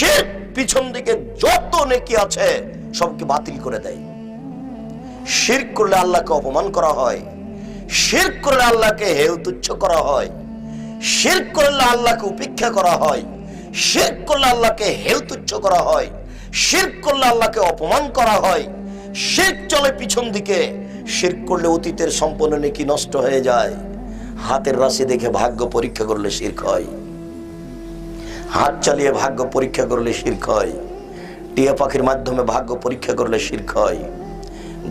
শির পিছন দিকে যত নেকি আছে, সবকে বাতিল করে দেয়। শির করলে আল্লাহকে অপমান করা হয় শির করলে আল্লাহকে হেউ তুচ্ছ করা হয় শির করলে আল্লাহকে উপেক্ষা করা হয় শির করলে আল্লাহকে হেউ তুচ্ছ করা হয় শির করলে আল্লাহকে অপমান করা হয় শির চলে পিছন দিকে শির করলে অতীতের সম্পন্ন নেকি নষ্ট হয়ে যায়। হাতের রাশি দেখে ভাগ্য পরীক্ষা করলে শির্ক হয়। হাত চালিয়ে ভাগ্য পরীক্ষা করলে শির্ক হয়। টিয়া পাখির মাধ্যমে ভাগ্য পরীক্ষা করলে শির্ক হয়।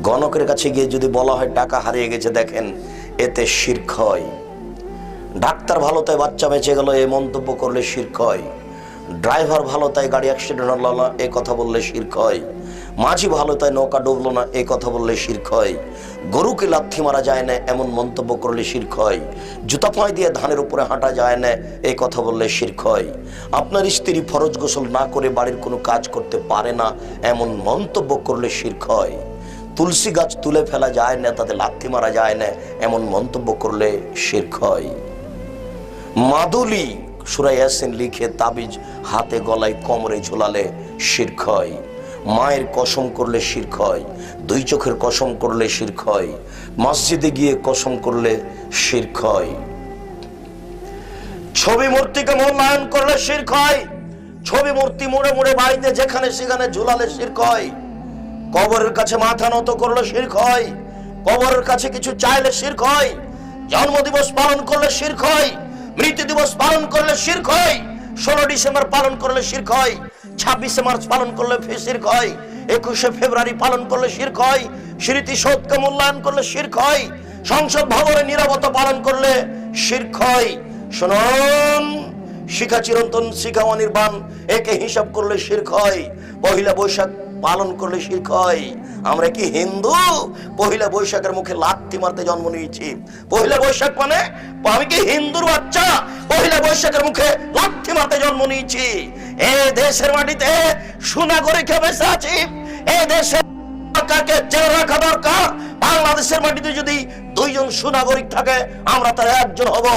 গণকের কাছে গিয়ে যদি বলা হয় টাকা হারিয়ে গেছে, দেখেন এতে শির্ক হয়। ডাক্তার ভালো তাই বাচ্চা বেঁচে গেল, এ মন্তব্য করলে শির্ক হয়। ড্রাইভার ভালো তাই গাড়ি অ্যাক্সিডেন্ট হল এ কথা বললে শির্ক হয়। মাঝি ভালো তাই নৌকা ডুবলো না, এ কথা বললে শির্ক হয় গরুকে লাথি মারা যায় না, এমন মন্তব্য করলে শির্ক হয় জুতা পায়ে দিয়ে ধানের উপরে হাঁটা যায় না এই কথা বললে শির্ক হয় আপনার স্ত্রী ফরজ গোসল না করে বাড়ির কোনো কাজ করতে পারে না, এমন মন্তব্য করলে শির্ক হয় তুলসী গাছ তুলে ফেলা যায় না, তাতে লাথি মারা যায় না, এমন মন্তব্য করলে শির্ক হয় মাদুলি সুরাই ইয়াসিন লিখে তাবিজ হাতে গলায় কোমরে ঝোলালে শির্ক হয় মায়ের কসম করলে শির্ক হয়, দুই চোখের কসম করলে শির্ক হয়, মসজিদে গিয়ে কসম করলে শির্ক হয়। ছবি মূর্তিকে মূল্যায়ন করলে শির্ক হয়, ছবি মূর্তি মুড়ে মুড়ে বাড়িতে যেখানে সেখানে ঝুলালে শির্ক হয়। কবরের কাছে মাথা নত করলে শির্ক হয়, কবরের কাছে কিছু চাইলে শির্ক হয়, জন্মদিবস পালন করলে শির্ক হয়, মৃত্যু দিবস পালন করলে শির্ক হয়, ষোলো ডিসেম্বর পালন করলে শির্ক হয় ছাব্বিশে মার্চ পালন করলে ফে- শির্ক হয় একুশে ফেব্রুয়ারি পালন করলে শির্ক হয় স্মৃতি শোধকে মূল্যায়ন করলে শির্ক হয় সংসদ ভবনে নিরাপত্তা পালন করলে শির্ক হয় শুনুন, শিখা চিরন্তন, শিখা অনির্বাণ, একে হিসাব করলে শির্ক হয় পহিলা বৈশাখ পালন করলে শির্ক হয় আমরা কি হিন্দু? পহিলা বৈশাখের মুখে লাথি মারতে জন্ম নিয়েছি। পহিলা বৈশাখ মানে আমি কি হিন্দুর বাচ্চা? পহিলা বৈশাখের মুখে লাথি মারতে জন্ম নিয়েছি। এ দেশের মাটিতে সোনা করে খেয়ে এ দেশের সরকারকে রাখা দরকার। বাংলাদেশের মাটিতে যদি দুইজন সুনাগরিক থাকে, আমরা তার একজন হব।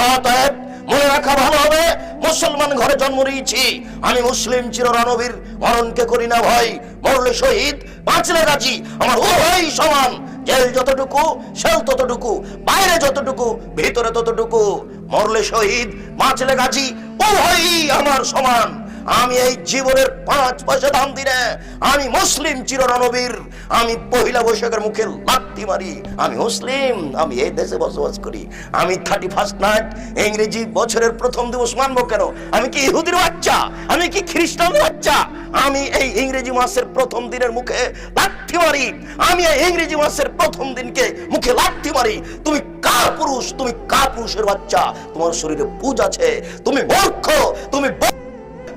অতএব মনে রাখা ভালো হবে, মুসলমান ঘরে জন্ম নিয়েছি। আমি মুসলিম চিররণবীর মরণকে করি না ভয় মরলে শহীদ, বাঁচলে রাজি। আমার উভয় সমান। জেল যতটুকু, সেল ততটুকু, বাইরে যতটুকু, ভিতরে ততটুকু। মরলে শহীদ, বাঁচলে গাছি উভয়ই আমার সমান। আমি এই জীবনের পাঁচ পয়সা দাম দিনে আমি মুসলিম চিররণবীর, আমি পহিলা বৈশাখের মুখে লাত্তি মারি, আমি মুসলিম, আমি এই দেশে বসবাস করি, আমি থার্টি ফার্স্ট নাইট ইংরেজি বছরের প্রথম দিবস মানবো কেন? আমি কি ইহুদির বাচ্চা? আমি কি খ্রিস্টানের বাচ্চা? আমি এই ইংরেজি মাসের প্রথম দিনের মুখে লাথি মারি, আমি এই ইংরেজি মাসের প্রথম দিনকে মুখে লাথি মারি। তুমি কার পুরুষ? তুমি কার পুরুষের বাচ্চা? তোমার শরীরে পুজ আছে, তুমি মূর্খ, তুমি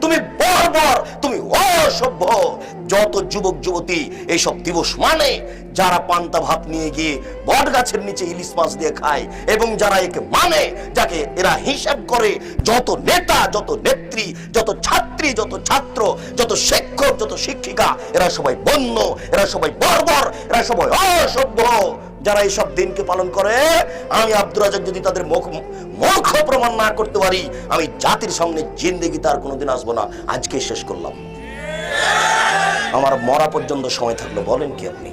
তুমি বর্বর তুমি অসভ্য। যত যুবক, যুবতী এইসব দিবস মানে যারা পান্তা ভাত নিয়ে গিয়ে বট গাছের নিচে ইলিশ মাছ দিয়ে খায় এবং যারা একে মানে যাকে এরা হিসাব করে, যত নেতা, যত নেত্রী, যত ছাত্রী, যত ছাত্র, যত শিক্ষক, যত শিক্ষিকা, এরা সবাই বন্য, এরা সবাই বর্বর এরা সবাই অসভ্য। যারা এইসব দিনকে পালন করে, আমি আব্দুর রাজাক যদি তাদের মুখ মূর্খ প্রমাণ না করতে পারি, আমি জাতির সামনে জিন্দেগি তার কোনোদিন আসব না। আজকে শেষ করলাম। আমার মরা পর্যন্ত সময় থাকল, বলেন কি আপনি?